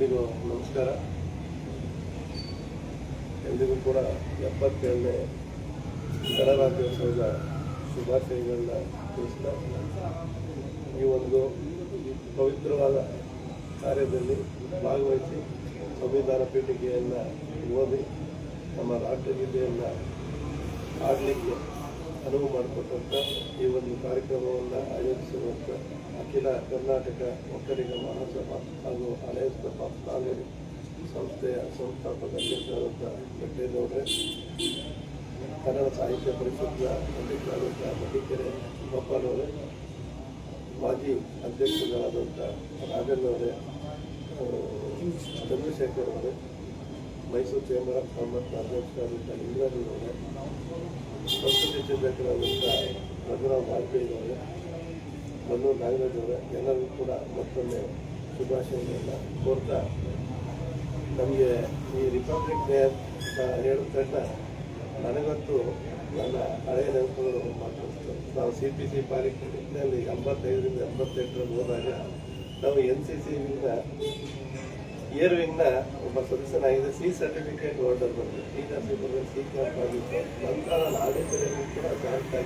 ಎಲ್ರಿಗೂ ನಮಸ್ಕಾರ. ಎಲ್ರಿಗೂ ಕೂಡ ಎಪ್ಪತ್ತೇಳನೇ ಗಣರಾಜ್ಯೋತ್ಸವದ ಶುಭಾಶಯಗಳನ್ನ ತಿಳಿಸ್ತಾ ಈ ಒಂದು ಪವಿತ್ರವಾದ ಕಾರ್ಯದಲ್ಲಿ ಭಾಗವಹಿಸಿ ಸಂವಿಧಾನ ಪೀಠಿಕೆಯನ್ನು ಓದಿ, ನಮ್ಮ ರಾಷ್ಟ್ರಗೀತೆಯನ್ನು ಆಡಲಿಕ್ಕೆ ಅನುವು ಮಾಡಿಕೊಟ್ಟಂಥ ಈ ಒಂದು ಕಾರ್ಯಕ್ರಮವನ್ನು ಆಯೋಜಿಸಿರುವಂಥ ಅಖಿಲ ಕರ್ನಾಟಕ ಒಕ್ಕಲಿಗ ಮಹಾಸಭಾ ಹಾಗೂ ಅಲಯನ್ಸ್ ಆಫ್ ಸಂಸ್ಥೆಯ ಸಂಸ್ಥಾಪಕ ಅಧ್ಯಕ್ಷರಾದಂಥ ವೆಂಕಟೇಗೌಡ್ರೆ ಕನ್ನಡ ಸಾಹಿತ್ಯ ಪರಿಷತ್ನ ಅಧ್ಯಕ್ಷರಾದಂಥ ಮಡಿಕೆರೆ ಗೋಪಾಲವರೇ ಮಾಜಿ ಅಧ್ಯಕ್ಷರಾದಂಥ ರಾಜಣ್ಣವರೇ ಚಂದ್ರಶೇಖರ್ ಅವರೇ ಮೈಸೂರು ಚೇಂಬರ್ ಆಫ್ ಕಾಮರ್ಸ್ ಅಧ್ಯಕ್ಷರಾದಂಥ ಲಿಂಗರಾಜನವರೇ ಸಂಸ್ಕೃತಿ ಚಿಂತಕರಾದಂಥ ರಘುರಾವ್ ವಾಜಪೇಯಿ ಅವರೇ ಮನ್ನೂರು ನಾಗರಾಜ್ ಅವರೇ ಎಲ್ಲರಿಗೂ ಕೂಡ ಮತ್ತೊಮ್ಮೆ ಶುಭಾಶಯಗಳನ್ನು ಕೋರ್ತಾ ನಮಗೆ ಈ ರಿಪಬ್ಲಿಕ್ ಡೇ ಅಂತ ಹೇಳಿದ ತಕ್ಷಣ ನನಗಂತೂ ನನ್ನ ಹಳೆಯ ನೆನಪುಗಳು ಮಾತಾಡ್ತು ನಾವು ಸಿ ಪಿ ಸಿ ಪಾಲಿಟೆಕ್ನಿಕ್ನಲ್ಲಿ ಎಂಬತ್ತೈದರಿಂದ ಎಂಬತ್ತೆಂಟರಲ್ಲಿ ಹೋದಾಗ ನಾವು ಎನ್ ಸಿ ಸಿ ವಿಂಗ್ನ ಇಯರ್ ವಿಂಗ್ನ ಒಬ್ಬ ಸದಸ್ಯನಾಗಿದೆ ಸಿ ಸರ್ಟಿಫಿಕೇಟ್ ಹೋಲ್ಡರ್ ಬಂದು ಸಿ ಕ್ಯಾಂಪ್ ಆಗಿತ್ತು ನಂತರ ಕೂಡ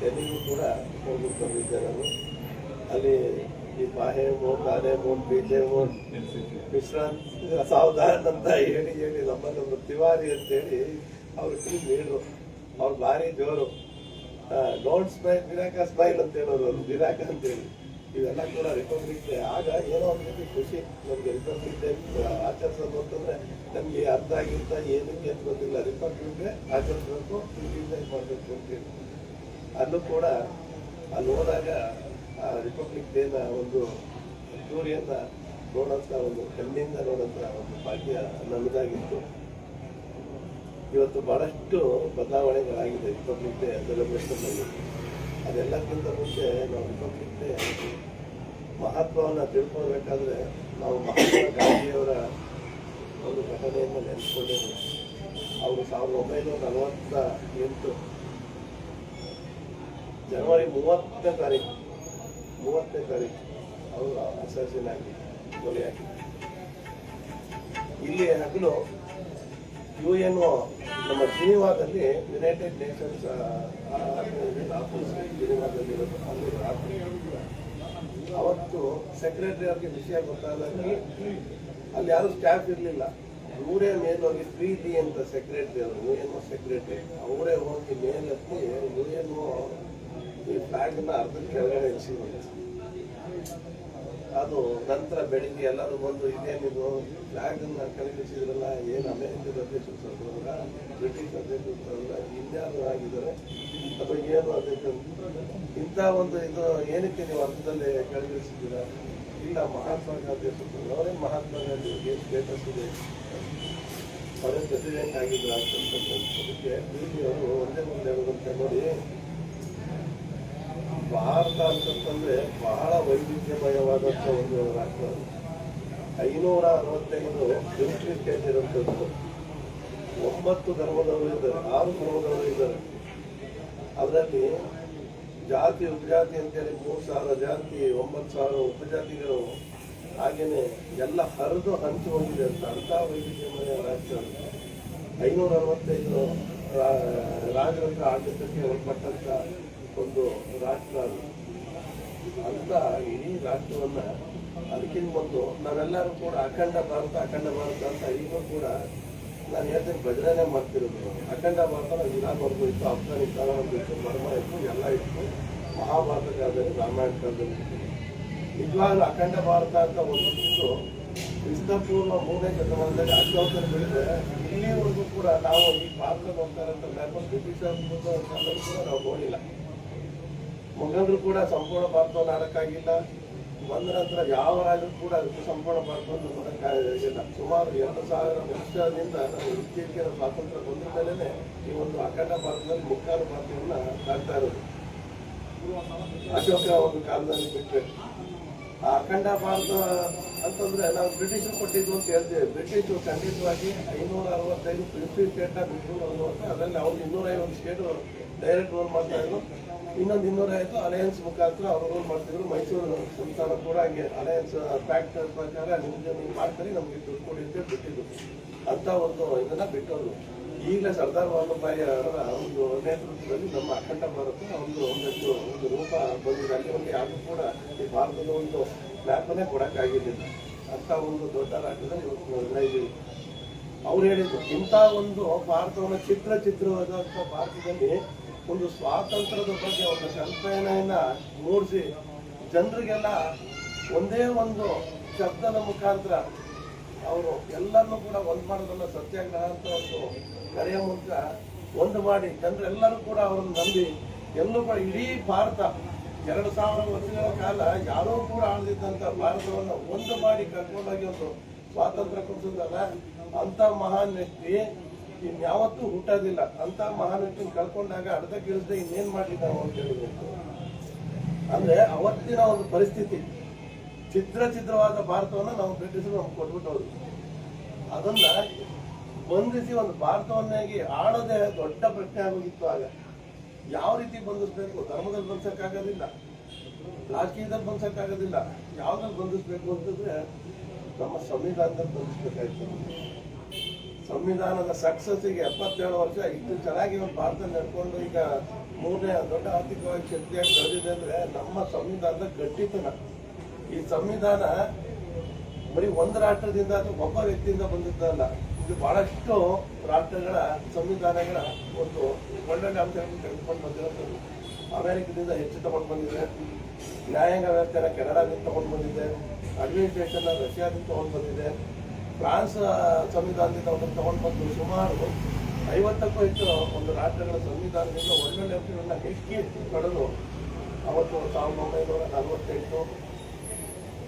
ಕನೆಕ್ಟ್ ಕೂಡ ಹೋಗ್ಬಿಟ್ಟು ಬಂದಿದ್ದೆ ನಾನು ಅಲ್ಲಿ ಈ ಬಾಹೆ ಮೋನ್ ಕಾಲೇ ಮೋನ್ ಬೀಜೆ ಮೋನ್ ವಿಶ್ರಾಂತಿ ಸಾವಧಾನ ಅಂತ ಹೇಳಿ ಹೇಳಿ ನಮ್ಮನ್ನೊಂದು ತಿವಾರಿ ಅಂತೇಳಿ ಅವ್ರ ಟೀಮ್ ಲೀಡ್ರು ಅವ್ರು ಭಾರಿ ಜೋರು. ಡೋಂಟ್ ಸ್ಮೈಲ್ ಬಿರಾಕ ಸ್ಮೈಲ್ ಅಂತ ಹೇಳೋರು ವಿನಾಕ ಅಂತೇಳಿ. ಇವೆಲ್ಲ ಕೂಡ ರಿಪಬ್ಲಿಕ್ ಡೇ ಆಗ ಏನೋ ಒಂದು ರೀತಿ ಖುಷಿ. ನಮಗೆ ರಿಪಬ್ಲಿಕ್ ಡೇ ಆಚರಿಸೋದು ಅಂತಂದ್ರೆ ನಮಗೆ ಅರ್ಧ ಆಗಿರ್ತ ಏನಕ್ಕೆ ಅಂತ ಗೊತ್ತಿಲ್ಲ. ರಿಪಬ್ಲಿಕ್ ಡೇ ಆಚರಿಸ್ಬೇಕು ಡಿಸೈನ್ ಮಾಡಬೇಕು ಅಂತೇಳಿ ಅಲ್ಲೂ ಕೂಡ ಅಲ್ಲಿ ಹೋದಾಗ ಆ ರಿಪಬ್ಲಿಕ್ ಡೇನ ಒಂದು ಸೂರ್ಯನ ನೋಡೋಂಥ ಒಂದು, ಕಣ್ಣಿಂದ ನೋಡೋಂಥ ಒಂದು ಭಾಗ್ಯ ನನ್ನದಾಗಿತ್ತು ಇವತ್ತು ಬಹಳಷ್ಟು ಬದಲಾವಣೆಗಳಾಗಿದೆ ರಿಪಬ್ಲಿಕ್ ಡೇ ಸೆಲೆಬ್ರೇಷನ್ನಲ್ಲಿ ಅದೆಲ್ಲಕ್ಕಿಂತ ಮುಂಚೆ ನಾವು ರಿಪಬ್ಲಿಕ್ ಡೇ ಮಹತ್ವವನ್ನು ತಿಳ್ಕೊಳ್ಬೇಕಾದ್ರೆ ನಾವು ಮಹಾತ್ಮ ಗಾಂಧಿಯವರ ಒಂದು ಘಟನೆಯನ್ನು ನೆನೆಸ್ಕೊಂಡೇವೆ ಅವರು ಸಾವಿರದ ಒಂಬೈನೂರ ನಲವತ್ತ ಎಂಟು ಜನವರಿ ಮೂವತ್ತನೇ ತಾರೀಕು ಮೂವತ್ತನೇ ತಾರೀಕು ಅವರು ಅಸಾಸಿನ್ ಆಗಿ ಕೊಲೆಯಾಗಿ ಇಲ್ಲಿ ಹಗಲು ಯು ಎನ್ ಒ ನಮ್ಮ ಜಿನಿವಾದಲ್ಲಿ ಯುನೈಟೆಡ್ ನೇಷನ್ಸ್ ರಾತ್ರಿ ಅವತ್ತು ಸೆಕ್ರೆಟರಿ ಅವ್ರಿಗೆ ವಿಷಯ ಗೊತ್ತಾದಾಗ ಅಲ್ಲಿ ಯಾರು ಸ್ಟಾಫ್ ಇರಲಿಲ್ಲ. ಇವರೇ ಮೇಲೋಗಿ ಡಿ ಅಂತ ಸೆಕ್ರೆಟರಿ ಅವರು ಯು ಎನ್ ಒ ಸೆಕ್ರೆಟರಿ ಅವರೇ ಹೋಗಿ ಮೇಲೆತ್ತಿ ಯು ಎನ್ ಒ ಈ ಫ್ಲಾಗ್ನ ಅರ್ಧ ಕೆಳಗಡೆ ಅದು ನಂತರ ಬೆಳಿಗ್ಗೆ ಎಲ್ಲರೂ ಬಂದು, ಇದೇನಿದು ಏನು ಅಮೆರಿಕದ ಅಧ್ಯಕ್ಷರು ಬ್ರಿಟಿಷ್ ಆಗಿದ್ದಾರೆ. ಅಥವಾ ಏನು ಇಂಥ ಒಂದು ಇದು ಏನಕ್ಕೆ ನೀವು ಅರ್ಥದಲ್ಲಿ ಕೆಳಗಿಳಿಸಿದ್ದೀರಾ? ಇಲ್ಲ, ಮಹಾತ್ಮ ಗಾಂಧಿ ಅವರೇ ಮಹಾತ್ಮ ಗಾಂಧಿ ಏನು ಸ್ಟೇಟಸ್ ಇದೆ? ಅವರೇ ಪ್ರೆಸಿಡೆಂಟ್ ಅದಕ್ಕೆ ಅಂತಕ್ಕಂಥದ್ದಕ್ಕೆ ಅವರು ಒಂದೇ ಮುಂದೆ ಹೇಳೋದಂತ ನೋಡಿ ಭಾರತ ಅಂತಂತಂದ್ರೆ ಬಹಳ ವೈವಿಧ್ಯಮಯವಾದಂಥ ಒಂದು ರಾಷ್ಟ್ರ. ಐನೂರ ಅರವತ್ತೈದು ಮಿಲಿಟರಿ ಸ್ಟೇಟ್ ಒಂಬತ್ತು ಧರ್ಮದವರು ಇದ್ದಾರೆ, ಆರು ಧರ್ಮದವರು ಇದ್ದಾರೆ. ಅದರಲ್ಲಿ ಜಾತಿ, ಉಪಜಾತಿ ಅಂತೇಳಿ ಮೂರು ಸಾವಿರ ಜಾತಿ, ಒಂಬತ್ತು ಸಾವಿರ ಉಪಜಾತಿಗಳು. ಹಾಗೇನೆ ಎಲ್ಲ ಹರಿದು ಹಂಚಿ ಹೋಗಿದೆ ಅಂತ ಅಂಥ ವೈವಿಧ್ಯಮಯ ರಾಷ್ಟ್ರ ರಾಜ್ಯ ಐನೂರ ಅರವತ್ತೈದು ರಾಜರಂತ ಆಡಳಿತಕ್ಕೆ ಒಳಪಟ್ಟಂತ ಒಂದು ರಾಷ್ಟ್ರ ಅಂತ ಇಡೀ ರಾಷ್ಟ್ರವನ್ನ ಅದಕ್ಕಿಂತ ಮೊದಲು ನಾವೆಲ್ಲರೂ ಕೂಡ ಅಖಂಡ ಭಾರತ ಅಖಂಡ ಭಾರತ ಅಂತ ಈಗ ಕೂಡ ನಾನು ಹೇಳ್ತೀನಿ ಭಜನೆ ಮಾಡ್ತಿರೋದು ಅಖಂಡ ಭಾರತ ನಾವು ಇರಾನ್ವರೆಗೂ ಇತ್ತು ಅಫ್ಘಾನಿಸ್ತಾನ ಒಂದು ಇತ್ತು ಬರ್ಮ ಇತ್ತು, ಎಲ್ಲ ಇತ್ತು. ಮಹಾಭಾರತ ಕಾಲದಲ್ಲಿ, ರಾಮಾಯಣ ಕಾಲದಲ್ಲಿ. ನಿಜವಾಗ್ಲೂ ಅಖಂಡ ಭಾರತ ಅಂತ ಒಂದಿತ್ತು ಕ್ರಿಸ್ತಪೂರ್ವ ಮೂರನೇ ಶತಮಾನದಲ್ಲಿ ಅಶೋಕರು ಬೆಳೆದ್ರೆ ಇಲ್ಲಿವರೆಗೂ ಕೂಡ ನಾವು ಈ ಭಾರತ ನೋಡ್ತಾ ಇರೋಂಥ ಮ್ಯಾಪ್ ಕೂಡ ನಾವು ನೋಡಿಲ್ಲ. ಮೊಘಲರು ಕೂಡ ಸಂಪೂರ್ಣ ಭಾರತವನ್ನು ಆಡಕ್ಕಾಗಿಲ್ಲ ಬಂದ ನಂತರ ಯಾವ ರಾಜರು ಕೂಡ ಅದಕ್ಕೆ ಸಂಪೂರ್ಣ ಭಾರತವನ್ನು ನೋಡಕ್ಕಾಗಿಲ್ಲ ಸುಮಾರು ಎರಡು ಸಾವಿರ ವರ್ಷದಿಂದ ನಾವು ಇತ್ತೀಚೆಗೆ ಸ್ವಾತಂತ್ರ್ಯ ಬಂದ ಮೇಲೆ ಈ ಒಂದು ಅಖಂಡ ಭಾರತದಲ್ಲಿ ಮುಕ್ಕಾಲು ಭಾರತವನ್ನು ಕಾಡ್ತಾ ಇರೋದು. ಅಶೋಕ ಒಂದು ಕಾಲದಲ್ಲಿ ಬಿಟ್ಟರೆ ಅಖಂಡ ಭಾರತ, ಅಂತಂದ್ರೆ ನಾವು ಬ್ರಿಟಿಷರು ಕೊಟ್ಟಿದ್ದು ಅಂತ ಹೇಳ್ತೇವೆ. ಬ್ರಿಟಿಷರು ಖಂಡಿತವಾಗಿ ಐನೂರ ಅರವತ್ತೈದು ಫಿಫ್ಟಿ ಸ್ಟೇಟ್ ಬಿಟ್ಟು ಅದರಲ್ಲಿ ಅವ್ರು ಇನ್ನೂರ ಐವತ್ತು ಸ್ಟೇಟ್ ಡೈರೆಕ್ಟ್ ರೂಲ್ ಮಾಡ್ತಾ ಇದ್ರು. ಇನ್ನೊಂದು ಇನ್ನೂರೈವತ್ತು ಅಲಯನ್ಸ್ ಮುಖಾಂತರ ಅವರು ರೂಲ್ ಮಾಡ್ತಿದ್ರು. ಮೈಸೂರು ಸಂಸ್ಥಾನ ಕೂಡ ಹಂಗೆ ಅಲಯನ್ಸ್ ಫ್ಯಾಕ್ಟ್ ಪ್ರಕಾರ ನಿಮ್ಗೆ ನೀವು ಮಾಡ್ತಾರೆ, ನಮಗೆ ದುಡ್ಡು ಕೊಡಿ ಅಂತ ಬಿಟ್ಟಿದ್ದು ಅಂತ ಒಂದು ಇದನ್ನ ಬಿಟ್ಟವರು ಈಗಲೇ ಸರ್ದಾರ್ ವಲ್ಲಭಾಯಿ ಅವರ ಒಂದು ನೇತೃತ್ವದಲ್ಲಿ ನಮ್ಮ ಅಖಂಡ ಭಾರತ ಒಂದು ಒಂದಷ್ಟು ಒಂದು ರೂಪ ಬಂದಿದೆ. ಅಲ್ಲಿ ಒಂದು ಕೂಡ ಈ ಭಾರತದ ಒಂದು ಮ್ಯಾಪನ್ನೇ ಕೊಡೋಕ್ಕಾಗಿರಲಿಲ್ಲ ಅಂತ ಒಂದು ದೊಡ್ಡ ರಾಜ್ಯದಲ್ಲಿ ಇವತ್ತು ಇದ್ದೀವಿ ಅವ್ರು ಹೇಳಿದ್ರು. ಇಂಥ ಒಂದು ಭಾರತವನ್ನು ಚಿತ್ರ ಚಿತ್ರವಾದಂಥ ಭಾರತದಲ್ಲಿ ಒಂದು ಸ್ವಾತಂತ್ರ್ಯದ ಬಗ್ಗೆ ಒಂದು ಕಲ್ಪನೆಯನ್ನು ಮೂಡಿಸಿ ಜನರಿಗೆಲ್ಲ ಒಂದೇ ಒಂದು ಶಬ್ದದ ಮುಖಾಂತರ ಅವರು ಎಲ್ಲರನ್ನೂ ಕೂಡ ಒಂದು ಮಾಡೋದನ್ನ ಸತ್ಯಾಗ್ರಹ ಅಂತ ಒಂದು ಕರೆಯ ಮೂಲಕ ಒಂದು ಮಾಡಿ. ಜನರೆಲ್ಲರೂ ಕೂಡ ಅವರನ್ನು ನಂಬಿ, ಎಲ್ಲೂ ಕೂಡ ಇಡೀ ಭಾರತ, ಎರಡು ಸಾವಿರ ವರ್ಷಗಳ ಕಾಲ ಯಾರೂ ಕೂಡ ಆಳದಿದ್ದಂಥ ಭಾರತವನ್ನು ಒಂದು ಮಾಡಿ ಕರ್ಕೊಂಡೋಗಿ ಒಂದು ಸ್ವಾತಂತ್ರ್ಯ ಕೊಡಿಸಿದ್ರಲ್ಲ ಅಂಥ ಮಹಾನ್ ವ್ಯಕ್ತಿ ಇನ್ಯಾವತ್ತೂ ಹುಟ್ಟೋದಿಲ್ಲ. ಅಂಥ ಮಹಾನ್ ವ್ಯಕ್ತಿನ ಕಳ್ಕೊಂಡಾಗ ಅರ್ಧ ಗಿಳಿಸದೆ ಇನ್ನೇನು ಮಾಡಿದ್ದ ನಾವು ಅಂತ ಹೇಳಬೇಕು. ಅಂದರೆ ಅವತ್ತಿನ ಒಂದು ಪರಿಸ್ಥಿತಿ ಚಿತ್ರ ಚಿತ್ರವಾದ ಭಾರತವನ್ನು ನಾವು ಬ್ರಿಟಿಷರು ನಮ್ಗೆ ಕೊಟ್ಬಿಟ್ಟವ್ರು. ಅದನ್ನ ಬಂಧಿಸಿ ಒಂದು ಭಾರತವನ್ನಾಗಿ ಆಡೋದೇ ದೊಡ್ಡ ಪ್ರಶ್ನೆ ಆಗೋಗಿತ್ತು ಆಗ. ಯಾವ ರೀತಿ ಬಂಧಿಸ್ಬೇಕು? ಧರ್ಮದಲ್ಲಿ ಬಂಧಿಸೋಕ್ಕಾಗೋದಿಲ್ಲ. ರಾಜಕೀಯದಲ್ಲಿ ಬಂಧಿಸೋಕ್ಕಾಗೋದಿಲ್ಲ. ಯಾವ್ದ್ರಲ್ಲಿ ಬಂಧಿಸ್ಬೇಕು ಅಂತಂದ್ರೆ ನಮ್ಮ ಸಂವಿಧಾನದಲ್ಲಿ ಬಂಧಿಸ್ಬೇಕಾಯ್ತು. ಸಂವಿಧಾನದ ಸಕ್ಸಸ್ಸಿಗೆ ಎಪ್ಪತ್ತೇಳು ವರ್ಷ ಇಷ್ಟು ಚೆನ್ನಾಗಿ ಒಂದು ಭಾರತ ನಡ್ಕೊಂಡು ಈಗ ಮೂರನೇ ದೊಡ್ಡ ಆರ್ಥಿಕವಾಗಿ ಶಕ್ತಿಯಾಗಿ ಬೆಳೆದಿದೆ ಅಂದರೆ ನಮ್ಮ ಸಂವಿಧಾನದ ಗಟ್ಟಿತನ. ಈ ಸಂವಿಧಾನ ಬರೀ ಒಂದು ರಾಷ್ಟ್ರದಿಂದ ಅಥವಾ ಒಬ್ಬ ವ್ಯಕ್ತಿಯಿಂದ ಬಂದಿದ್ದಲ್ಲ. ಇದು ಬಹಳಷ್ಟು ರಾಷ್ಟ್ರಗಳ ಸಂವಿಧಾನಗಳ ಒಂದು ಒಳ್ಳೊಳ್ಳೆ ಅಂಶಗಳನ್ನು ತೆಗೆದುಕೊಂಡು ಬಂದಿರೋದು. ಅಮೆರಿಕದಿಂದ ಹೆಚ್ಚು ತಗೊಂಡು ಬಂದಿದೆ. ನ್ಯಾಯಾಂಗ ವ್ಯವಸ್ಥೆನ ಕೆನಡಾದಿಂದ ತಗೊಂಡು ಬಂದಿದೆ. ಅಡ್ಮಿನಿಸ್ಟ್ರೇಷನ್ ರಷ್ಯಾದಿಂದ ತಗೊಂಡು ಬಂದಿದೆ. ಫ್ರಾನ್ಸ್ ಸಂವಿಧಾನದಿಂದ ಒಂದು ತಗೊಂಡು ಬಂದು ಸುಮಾರು ಐವತ್ತಕ್ಕೂ ಹೆಚ್ಚು ಒಂದು ರಾಷ್ಟ್ರಗಳ ಸಂವಿಧಾನದಿಂದ ಒಳ್ಳೊಳ್ಳೆ ಅಂಶಗಳನ್ನ ಹೆಕ್ಕಿ ಪಡೆದು ಅವತ್ತು ಸಾವಿರದ ಒಂಬೈನೂರ ನಲವತ್ತೆಂಟು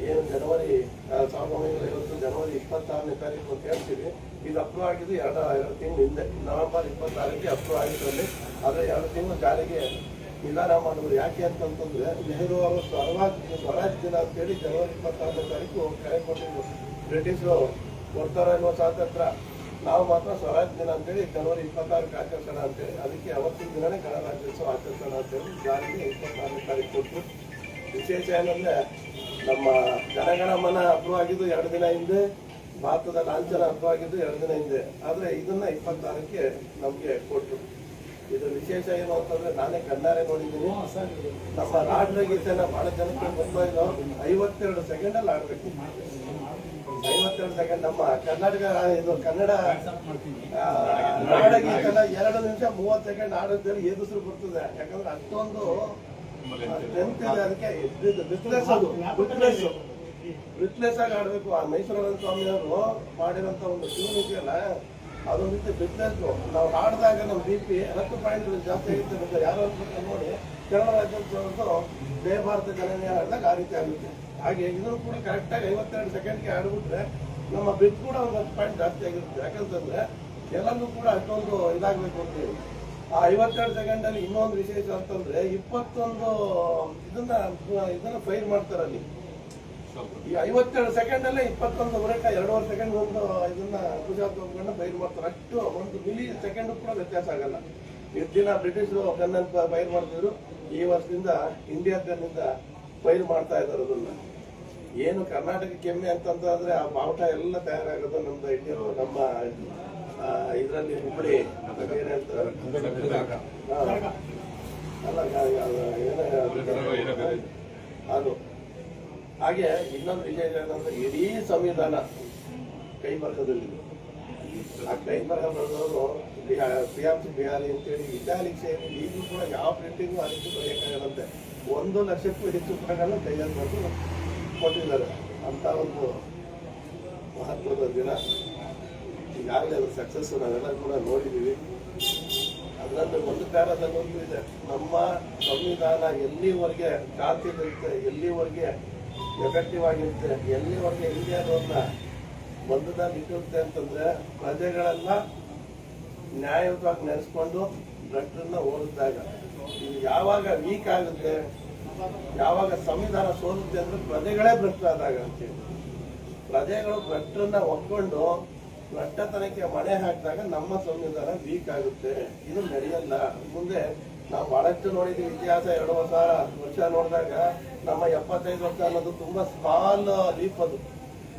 ಏನು ಜನವರಿ, ಸಾವಿರದ ಒಂಬೈನೂರ ಐವತ್ತು ಜನವರಿ ಇಪ್ಪತ್ತಾರನೇ ತಾರೀಕು ಅಂತ ಹೇಳ್ತೀವಿ. ಇದು ಅಪ್ರೂವ್ ಆಗಿದ್ದು ಎರಡು ಎರಡು ತಿಂಗಳು ಹಿಂದೆ. ನವೆಂಬರ್ ಇಪ್ಪತ್ತಾರಕ್ಕೆ ಅಪ್ರೂವ್ ಆಗಿದ್ದರಲ್ಲಿ ಆದರೆ ಎರಡು ತಿಂಗಳು ಜಾರಿಗೆ ನಿಧಾನ ಮಾಡಿದ್ರು. ಯಾಕೆ ಅಂತಂತಂದರೆ ನೆಹರು ಅವರು ಸ್ವರಾಜ್ ಸ್ವರಾಜ್ ದಿನ ಅಂತೇಳಿ ಜನವರಿ ಇಪ್ಪತ್ತಾರನೇ ತಾರೀಕು ಕರೆ ಕೊಟ್ಟಿದ್ರು. ಬ್ರಿಟಿಷರು ಕೊಡ್ತಾರ ಅನ್ನೋ ಸ್ವಾತಂತ್ರ್ಯ. ನಾವು ಮಾತ್ರ ಸ್ವರಾಜ್ ದಿನ ಅಂತೇಳಿ ಜನವರಿ ಇಪ್ಪತ್ತಾರಕ್ಕೆ ಆಚರಿಸೋಣ ಅಂತೇಳಿ ಅದಕ್ಕೆ ಅವತ್ತಿನ ದಿನವೇ ಗಣರಾಜ್ಯೋತ್ಸವ ಆಚರಿಸೋಣ ಅಂತೇಳಿ ಜಾರಿಗೆ ಇಪ್ಪತ್ತಾರನೇ ತಾರೀಕು ಕೊಟ್ಟರು ವಿಶೇಷ ಏನಂದರೆ, ನಮ್ಮ ಜನಗಣಮನ ಅಪ್ರೂವ್ ಆಗಿದ್ದು ಎರಡು ದಿನ ಹಿಂದೆ. ಭಾರತದ ಲಾಂಛನ ಹಬ್ಬವಾಗಿದ್ದು ಆಗಿದ್ದು ಎರಡು ದಿನ ಹಿಂದೆ. ಆದ್ರೆ ಇದನ್ನ ಇಪ್ಪತ್ತಾರಕ್ಕೆ ನಮ್ಗೆ ಕೊಟ್ಟರು ಇದು ವಿಶೇಷ ಏನು ಅಂತಂದ್ರೆ ನಾನೇ ಕಣ್ಣಾರೆ ನೋಡಿದ್ದೀನಿ. ನಮ್ಮ ರಾಷ್ಟ್ರಗೀತೆನ ಬಹಳ ಜನಕ್ಕೆ ಬರ್ತಾ ಇದ್ದೋ ಐವತ್ತೆರಡು ಸೆಕೆಂಡ್ ಅಲ್ಲಿ ಆಡ್ಬೇಕು ಐವತ್ತೆರಡು ಸೆಕೆಂಡ್ ನಮ್ಮ ಕರ್ನಾಟಕ ಇದು ಕನ್ನಡ ನಾಡ ನಾಡಗೀತೆನ ಎರಡು ನಿಮಿಷ ಮೂವತ್ತು ಸೆಕೆಂಡ್ ಆಡೋದ್ರಲ್ಲಿ ಎದುರು ಬರ್ತದೆ. ಯಾಕಂದ್ರೆ ಅಷ್ಟೊಂದು ಅದಕ್ಕೆ ಬಿಸ್ನೆಸ್ ಅದು. ಬಿಸ್ನೆಸ್. ಬಿಸ್ನೆಸ್ ಆಗಿ ಆಡಬೇಕು. ಆ ಮೈಸೂರು ಸ್ವಾಮಿಯವರು ಮಾಡಿರೋಂಥ ಒಂದು ಟ್ಯೂನ್ ಇದೆಯಲ್ಲ ಅದೊಂದು ರೀತಿ ಬಿಟ್ನೆಸ್. ನಾವು ಆಡಿದಾಗ ನಮ್ಮ ಬಿ ಪಿ ಹತ್ತು ಪಾಯಿಂಟ್ ಜಾಸ್ತಿ ಆಗುತ್ತೆ ಅಂತ ಯಾರು ಅಂತ ನೋಡಿ ಕೇರಳ ರಾಜ್ಯೋತ್ಸವದ್ದು ಜಯ ಭಾರತ ಜನನೇ ಆಡಿದಾಗ ಆ ರೀತಿ ಆಗುತ್ತೆ. ಹಾಗೆ ಇದನ್ನು ಕೂಡ ಕರೆಕ್ಟಾಗಿ ಐವತ್ತೆರಡು ಸೆಕೆಂಡ್ಗೆ ಆಡ್ಬಿಟ್ರೆ ನಮ್ಮ ಬಿಟ್ ಕೂಡ ಒಂದು ಹತ್ತು ಪಾಯಿಂಟ್ ಜಾಸ್ತಿ ಆಗಿರುತ್ತೆ. ಯಾಕಂತಂದ್ರೆ ಎಲ್ಲರಿಗೂ ಕೂಡ ಅಷ್ಟೊಂದು ಇದಾಗಬೇಕು ಅಂತ ಹೇಳಿ. ಆ ಐವತ್ತೆರಡು ಸೆಕೆಂಡಲ್ಲಿ ಇನ್ನೊಂದು ವಿಶೇಷ ಅಂತಂದ್ರೆ ಇಪ್ಪತ್ತೊಂದು ಇದನ್ನ ಇದನ್ನ ಫೈರ್ ಮಾಡ್ತಾರೆ ಅಲ್ಲಿ ಈ ಐವತ್ತೆರಡು ಸೆಕೆಂಡ್ ಅಲ್ಲೇ ಇಪ್ಪತ್ತೊಂದು ಬರಕ ಎರಡೂವರೆ ಸೆಕೆಂಡ್ ಒಂದು ಇದನ್ನ ಗುಜರಾತ್ ಹೋಗ್ಕೊಂಡು ಬೈರ್ ಮಾಡ್ತಾರೆ. ಅಷ್ಟು ಒಂದು ಮಿಲಿ ಸೆಕೆಂಡ್ ಕೂಡ ವ್ಯತ್ಯಾಸ ಆಗಲ್ಲ. ಇದಿನ ದಿನ ಬ್ರಿಟಿಷರು ಅಂತ ಬೈರ್ ಮಾಡ್ತಿದ್ರು. ಈ ವರ್ಷದಿಂದ ಇಂಡಿಯಾ ಗನ್ನಿಂದ ಫೈರ್ ಮಾಡ್ತಾ ಇದ್ದಾರೆ ಅದನ್ನ. ಏನು ಕರ್ನಾಟಕ ಕೆಮ್ಮೆ ಅಂತಂದ್ರೆ ಆ ಬಾವುಟ ಎಲ್ಲ ತಯಾರಾಗೋದು ನಮ್ದು ಇಂಡಿಯಾ ನಮ್ಮ ಇದರಲ್ಲಿ ಹುಬ್ಬಳ್ಳಿ ಬೇರೆ. ಅಲ್ಲ ಅದು. ಹಾಗೆ ಇನ್ನೊಂದು ವಿಷಯ ಏನಂದ್ರೆ ಇಡೀ ಸಂವಿಧಾನ ಕೈ ಬರಹದಲ್ಲಿದೆ ಆ ಕೈ ಬರಹ ಬರೆದವರು ಪ್ರಿಯಾಂಶು ಬಿಹಾರಿ ಅಂತೇಳಿ ಇಟಾಲಿಕ್ ಸೇರಿ ಈಗಲೂ ಕೂಡ ಯಾವ ಪ್ರಿಂಟಿಂಗು ಅದಕ್ಕೆ ಬರೆಯೋಕ್ಕಾಗಲ್ಲಂತೆ. ಒಂದು ಲಕ್ಷಕ್ಕೂ ಹೆಚ್ಚು ಪುಟಗಳನ್ನ ಕೈಯಲ್ಲಿ ಬರೆದು ಕೊಟ್ಟಿದ್ದಾರೆ. ಅಂತ ಒಂದು ಮಹತ್ವದ ದಿನ. ಈಗಾಗಲೇ ಅದು ಸಕ್ಸಸ್ ನಾವೆಲ್ಲ ಕೂಡ ನೋಡಿದ್ದೀವಿ. ಅದರಲ್ಲಿ ಒಂದು ಕಾರಣದಲ್ಲಿ ಒಂದು ಇದೆ. ನಮ್ಮ ಸಂವಿಧಾನ ಎಲ್ಲಿವರೆಗೆ ಜಾತಿ ಎಲ್ಲಿವರೆಗೆ ಎಫೆಕ್ಟಿವ್ ಆಗಿರುತ್ತೆ ಎಲ್ಲಿವರೆಗೆ ಇಂಡಿಯಾದವ್ರನ್ನ ಬಂಧದಲ್ಲಿ ಇಟ್ಟಿರುತ್ತೆ ಅಂತಂದ್ರೆ ಪ್ರಜೆಗಳೆಲ್ಲ ನ್ಯಾಯಯುತವಾಗಿ ನೆಲೆಸ್ಕೊಂಡು ಡಾಕ್ಟರ್ನ ಓಡಿಸಿದಾಗ ಇದು ಯಾವಾಗ ವೀಕ್ ಆಗುತ್ತೆ, ಯಾವಾಗ ಸಂವಿಧಾನ ಸೋಲುತ್ತೆ ಅಂದ್ರೆ ಪ್ರಜೆಗಳೇ ಭ್ರಷ್ಟರಾದಾಗ ಅಂತೇಳಿ ಪ್ರಜೆಗಳು ಭ್ರಷ್ಟರನ್ನ ಒಪ್ಕೊಂಡು ಭ್ರಷ್ಟತನಕ್ಕೆ ಮಣೆ ಹಾಕಿದಾಗ ನಮ್ಮ ಸಂವಿಧಾನ ವೀಕ್ ಆಗುತ್ತೆ. ಇದು ನಡೆಯಲ್ಲ. ಮುಂದೆ ನಾವು ಬಹಳಷ್ಟು ನೋಡಿದ್ವಿ ಇತಿಹಾಸ ಎರಡು ಸಾವಿರ ವರ್ಷ ನೋಡಿದಾಗ ನಮ್ಮ ಎಪ್ಪತ್ತೈದು ವರ್ಷ ಅನ್ನೋದು ತುಂಬಾ ಸ್ಮಾಲ್ ಲೀಪ್ ಅದು.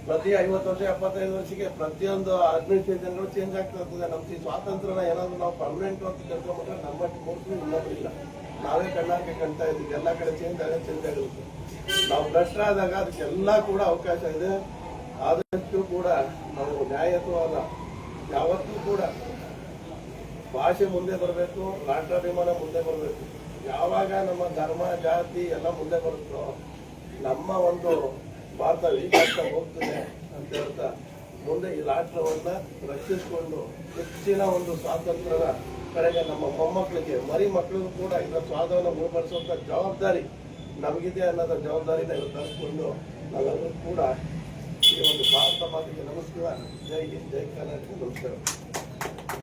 ಪ್ರತಿ ಐವತ್ತು ವರ್ಷ, ಎಪ್ಪತ್ತೈದು ವರ್ಷಕ್ಕೆ ಪ್ರತಿಯೊಂದು ಅಡ್ಮಿನಿಸ್ಟ್ರೇಷನ್ಗಳು ಚೇಂಜ್ ಆಗ್ತಾ ಇರ್ತದೆ. ನಮ್ಮ ಈ ಸ್ವಾತಂತ್ರ್ಯನ ಏನಾದ್ರು ನಾವು ಪರ್ಮನೆಂಟ್ ಅಂತ ತಿಳ್ಕೊಂಡ್ರೆ ನಮ್ಮಷ್ಟು ಮೂರ್ತಿ ಇನ್ನೊಬ್ಬರಿಲ್ಲ ನಾವೇ ಕಣ್ಣಾಗೆ ಕಾಣ್ತಾ ಇದ್ದೀವಿ. ಎಲ್ಲ ಕಡೆ ಚೇಂಜ್ ಆಗ ಚೇಂಜ್ ಆಗಿರುತ್ತೆ. ನಾವು ಭ್ರಷ್ಟರಾದಾಗ ಅದಕ್ಕೆಲ್ಲ ಕೂಡ ಅವಕಾಶ ಇದೆ. ಆದಷ್ಟು ಕೂಡ ನಾವು ಅಲ್ಲ ಯಾವತ್ತೂ ಕೂಡ ಭಾಷೆ ಮುಂದೆ ಬರಬೇಕು ರಾಷ್ಟ್ರಾಭಿಮಾನ ಮುಂದೆ ಬರಬೇಕು. ಯಾವಾಗ ನಮ್ಮ ಧರ್ಮ, ಜಾತಿ ಎಲ್ಲ ಮುಂದೆ ಬರುತ್ತೋ, ನಮ್ಮ ಒಂದು ಭಾರತ ವಿಕಾಸ ಹೋಗ್ತದೆ ಅಂತ ಹೇಳ್ತಾ, ಮುಂದೆ ಈ ರಾಷ್ಟ್ರವನ್ನ ರಕ್ಷಿಸಿಕೊಂಡು ಹೆಚ್ಚಿನ ಒಂದು ಸ್ವಾತಂತ್ರ್ಯದ ಕಡೆಗೆ ನಮ್ಮ ಮೊಮ್ಮಕ್ಕಳಿಗೆ, ಮರಿ ಮಕ್ಕಳಿಗೂ ಕೂಡ ಇದರ ಸ್ವಾದವನ್ನು ಮುಳುಪಡಿಸುವಂತ ಜವಾಬ್ದಾರಿ ನಮಗಿದೆ ಅನ್ನೋದ್ರ ಜವಾಬ್ದಾರಿನ ಇವರು ತರಿಸ್ಕೊಂಡು ನಾವೆಲ್ಲರೂ ಕೂಡ ಈ ಒಂದು ಭಾರತ ಮಾತಿಗೆ ನಮಸ್ಕಾರ. ಜೈ ಹಿಂದ್, ಜೈ ಕರ್ನಾಟಕ, ನಮಸ್ಕಾರ.